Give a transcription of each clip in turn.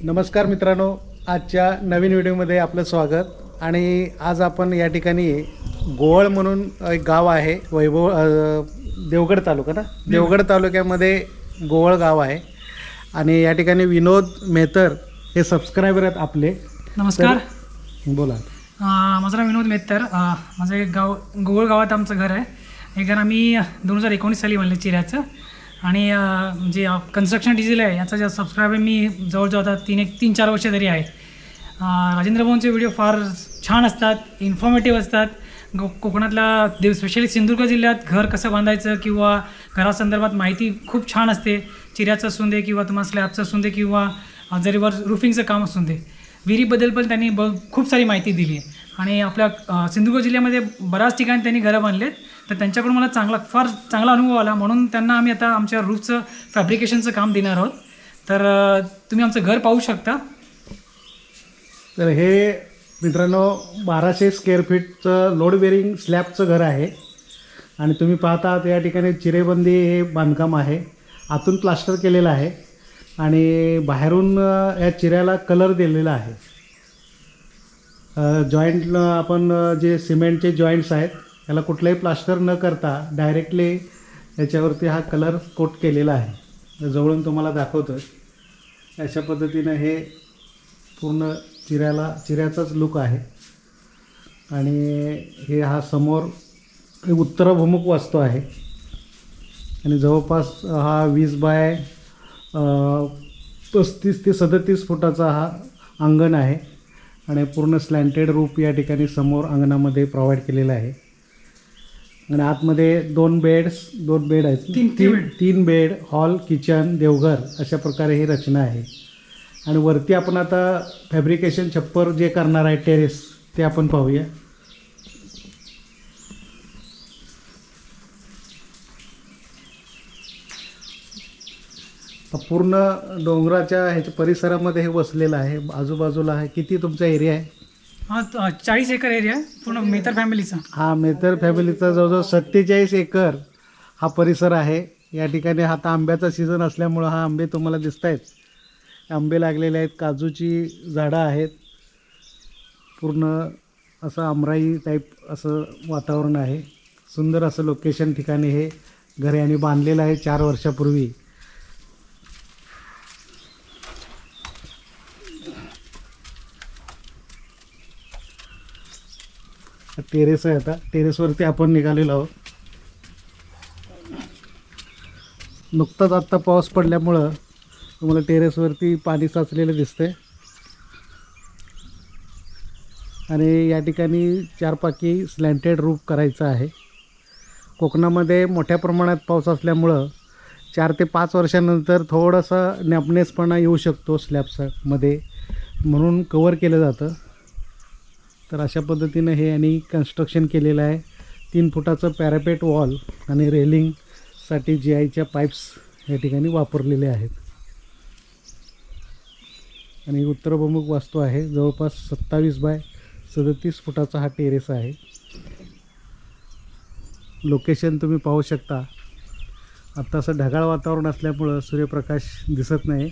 नमस्कार मित्रांनो आजच्या नवीन व्हिडिओमध्ये आपलं स्वागत. आणि आज आपण या ठिकाणी गोवळ म्हणून एक गाव आहे वैभव देवगड तालुका ना? देवगड तालुक्यामध्ये गोवळ गाव आहे. आणि या ठिकाणी विनोद मेहतर हे सबस्क्रायबर आहेत आपले. नमस्कार. बोला. अं, माझं नाव विनोद मेहतर. अं, माझं एक गाव गोवळ गावात आमचं घर आहे. हे घर आम्ही दोन हजार एकोणीस साली बांधलं चिऱ्याचं. आणि जे कन्स्ट्रक्शन डिझेल आहे याचा जे सबस्क्रायबर मी जवळजवळ आता तीन एक तीन चार वर्ष तरी आहे राजेंद्र भाऊंचे व्हिडिओ फार छान असतात इन्फॉर्मेटिव्ह असतात. कोकणातला देव स्पेशली सिंधुदुर्ग जिल्ह्यात घर कसं बांधायचं किंवा घरासंदर्भात माहिती खूप छान असते. चिऱ्याचं असून दे किंवा तुम्हाला स्लॅबचं असून दे किंवा जरीवर रुफिंगचं काम असून दे. विहिरीबद्दल पण त्यांनी ब खूप सारी माहिती दिली आहे. आणि आपल्या सिंधुदुर्ग जिल्ह्यामध्ये बऱ्याच ठिकाणी त्यांनी घरं बांधलेत. तर त्यांच्याकडून मला चांगला फार चांगला अनुभव आला. म्हणून त्यांना आम्ही आता आमच्या रूफचं फॅब्रिकेशनचं काम देणार आहोत. तर तुम्ही आमचं घर पाहू शकता. तर हे मित्रांनो बाराशे स्क्वेअर फीटचं लोड बेरिंग स्लॅबचं घर आहे. आणि तुम्ही पाहता आहात या ठिकाणी चिरेबंदी हे बांधकाम आहे. आतून प्लास्टर केलेलं आहे. आणि बाहेरून या चिऱ्याला कलर दिलेला आहे. जॉईंट आपण जे सिमेंटचे जॉईंट्स आहेत याला कुठलंही प्लास्टर न करता डायरेक्टली याच्यावरती हा कलर कोट केलेला आहे. जवळून तुम्हाला दाखवतो अशा पद्धतीनं हे पूर्ण चिऱ्याला चिऱ्याचाच लुक आहे. आणि हे हा समोर हे उत्तराभिमुख वास्तू आहे. आणि जवळपास हा वीस बाय पस्तीस ते सदतीस फुटाचा हा अंगण आहे. आणि पूर्ण स्लँटेड रूप या ठिकाणी समोर अंगणामध्ये प्रोव्हाइड केलेलं आहे. आणि आतमध्ये दोन बेड्स दोन बेड आहेत. तीन- तीन तीन बेड हॉल किचन देवघर अशा प्रकारे ही रचना आहे. आणि वरती आपण आता फॅब्रिकेशन छप्पर जे करणार आहे टेरेस ते आपण पाहूया. पूर्ण डोंगराच्या ह्याच्या परिसरामध्ये हे वसलेलं आहे. आजूबाजूला आहे. किती तुमचा एरिया आहे? हा चाळीस एकर एरिया आहे. पूर्ण मेहतर फॅमिलीचा. हा मेहतर फॅमिलीचा जवळजवळ सत्तेचाळीस एकर हा परिसर आहे. या ठिकाणी आता आंब्याचा सीझन असल्यामुळं हा आंबे तुम्हाला दिसत आहेत आंबे लागलेले आहेत. काजूची झाडं आहेत. पूर्ण असं आमराई टाईप असं वातावरण आहे. सुंदर असं लोकेशन ठिकाणी हे घर यांनी बांधलेलं आहे. चार वर्षापूर्वी. टेरेस आहे आता. टेरेसवरती आपण निघालेलो आहोत. नुकताच आत्ता पाऊस पडल्यामुळं तुम्हाला टेरेसवरती पाणी साचलेलं दिसतंय. आणि या ठिकाणी चारपाकी स्लँटेड रूप करायचं आहे. कोकणामध्ये मोठ्या प्रमाणात पाऊस असल्यामुळं चार ते पाच वर्षानंतर थोडासा नॅपनेसपणा येऊ शकतो स्लॅब्समध्ये म्हणून कवर केलं जातं. तर अशा पद्धतीनं हे यांनी कन्स्ट्रक्शन केलेलं आहे. तीन फुटाचं पॅरापेट वॉल आणि रेलिंगसाठी जी आयच्या पाईप्स या ठिकाणी वापरलेले आहेत. आणि उत्तरप्रमुख वास्तू आहे. जवळपास सत्तावीस बाय सदतीस फुटाचा हा टेरेस आहे. लोकेशन तुम्ही पाहू शकता. आत्ता असं ढगाळ वातावरण असल्यामुळं सूर्यप्रकाश दिसत नाही.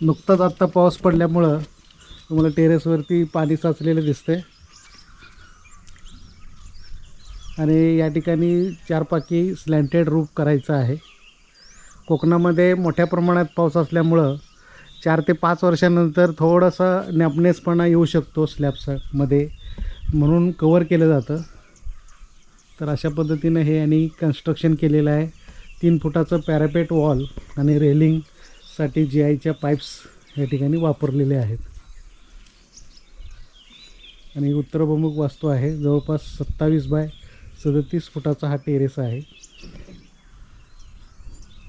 नुकताच आत्ता पाऊस पडल्यामुळं तुम्हाला टेरेसवरती पाणी साचलेलं दिसतंय. आणि या ठिकाणी चारपाकी स्लँटेड रूप करायचं आहे. कोकणामध्ये मोठ्या प्रमाणात पाऊस असल्यामुळं चार ते पाच वर्षानंतर थोडासा नॅपनेसपणा येऊ शकतो स्लॅब्समध्ये म्हणून कवर केलं जातं. तर अशा पद्धतीनं हे यांनी कन्स्ट्रक्शन केलेलं आहे. तीन फुटाचं पॅरापेट वॉल आणि रेलिंग साठी जी आयच्या पाईप्स या ठिकाणी वापरलेले आहेत. आणि उत्तरप्रमुख वास्तू आहे. जवळपास सत्तावीस बाय सदतीस फुटाचा हा टेरेस आहे.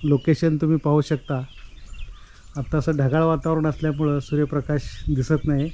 लोकेशन तुम्ही पाहू शकता. आत्ता असं ढगाळ वातावरण असल्यामुळं सूर्यप्रकाश दिसत नाही.